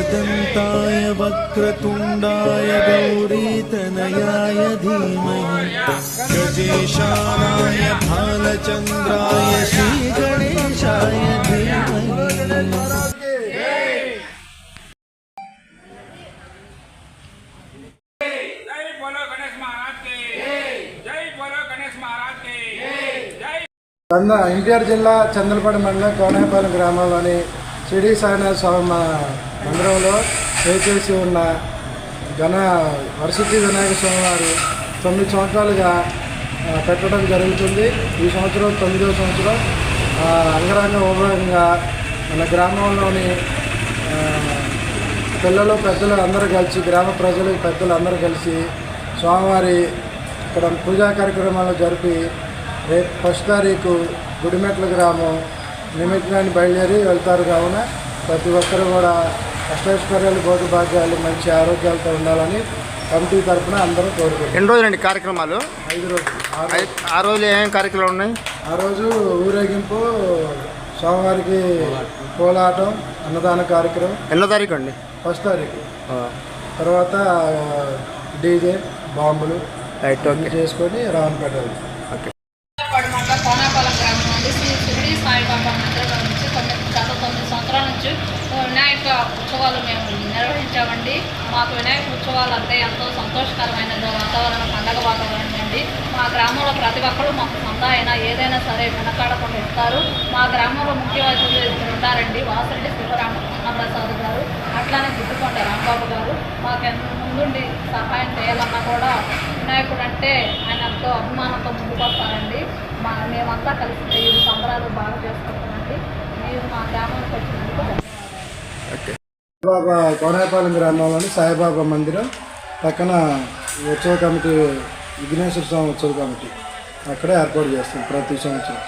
एकदन्ताय वक्रतुण्डाय गौरीतनयाय धीमहि गजेशानाय भालचन्द्राय श्रीगणेशाय धीमहि जय बोलो गणेश महाराज के जय बोलो गणेश महाराज के जय చంద ఎన్టీఆర్ జిల్లా చంద్రపాడు మండలం కోనేపాలెం గ్రామంలోని షిరిడి సాయినాథ స్వామి మా- మందిరంలో వేచేసి ఉన్న ఘన వరసిద్ధి వినాయక స్వామి వారు తొమ్మిది సంవత్సరాలుగా పెట్టడం జరుగుతుంది. ఈ సంవత్సరం తొమ్మిదవ సంవత్సరం. అంగరంగ వైభవంగా మన గ్రామంలోని పిల్లలు పెద్దలు అందరూ కలిసి గ్రామ ప్రజలు పెద్దలు అందరూ కలిసి స్వామివారి ఇక్కడ పూజా కార్యక్రమాలు జరిపి రేపు ఫస్ట్ తారీఖు గుడిమెట్ల గ్రామం నిమజ్జనాన్ని బయలుదేరి వెళ్తారు కావున ప్రతి ఒక్కరు కూడా అష్టైశ్వర్యాలు భోగ భాగ్యాలు మంచి ఆరోగ్యాలతో ఉండాలని కమిటీ తరఫున అందరూ కోరుకుంటారు ఎన్ని రోజులండి కార్యక్రమాలు? ఐదు రోజులు. ఆ రోజు- ఐ- ఆ రోజు ఏమేం కార్యక్రమాలు ఉన్నాయి? ఆ రోజు ఊరేగింపు స్వామివారికి కోలాటం అన్నదాన కార్యక్రమం. ఎన్నో తారీఖు అండి? ఫస్ట్ తారీఖు. తర్వాత డీజే బాంబులు ఓకే చేసుకొని రావణపేట వెళ్తాం. వాడు మండలం శ్రీ షిరిడి సాయిబాబా మందిరం నుంచి తొమ్మిది గత తొమ్మిది సంవత్సరాల నుంచి వినాయక ఉత్సవాలు మేము నిర్వహించామండి. మాకు వినాయక ఉత్సవాలు అంటే ఎంతో సంతోషకరమైన వాతావరణం పండగ వాతావరణం అండి. మా గ్రామంలో ప్రతి ఒక్కరు మాకు సొంత అయినా ఏదైనా సరే వెనకాడకుండా ఇస్తారు మా గ్రామంలో ముఖ్య అతిథులు ఇద్దరు ఉన్నారండి. వాసిరెడ్డి శివరామ అన్నప్రసాద్ గారు అట్లానే గుర్తుకొండ రాంబాబు గారు. మాకు ఎంత ముందుండి సహాయం చేయాలన్నా కూడా వినాయకుడు అంటే ఎంతో అభిమానంతో ముందుకొస్తారండి. మా మేమంతా కలిసి ఈ సంబరాలు బాగా చేసుకుంటామండి. మీరు మా గ్రామానికి వచ్చినందుకు ధన్యవాదాలు ఓకే. బాబా కోనేపాలెం గ్రామంలోని సాయిబాబా మందిరం పక్కన ఉత్సవ కమిటీ విఘ్నేశ్వర స్వామి ఉత్సవ కమిటీ. అక్కడే ఏర్పాటు చేస్తాం ప్రతి సంవత్సరం.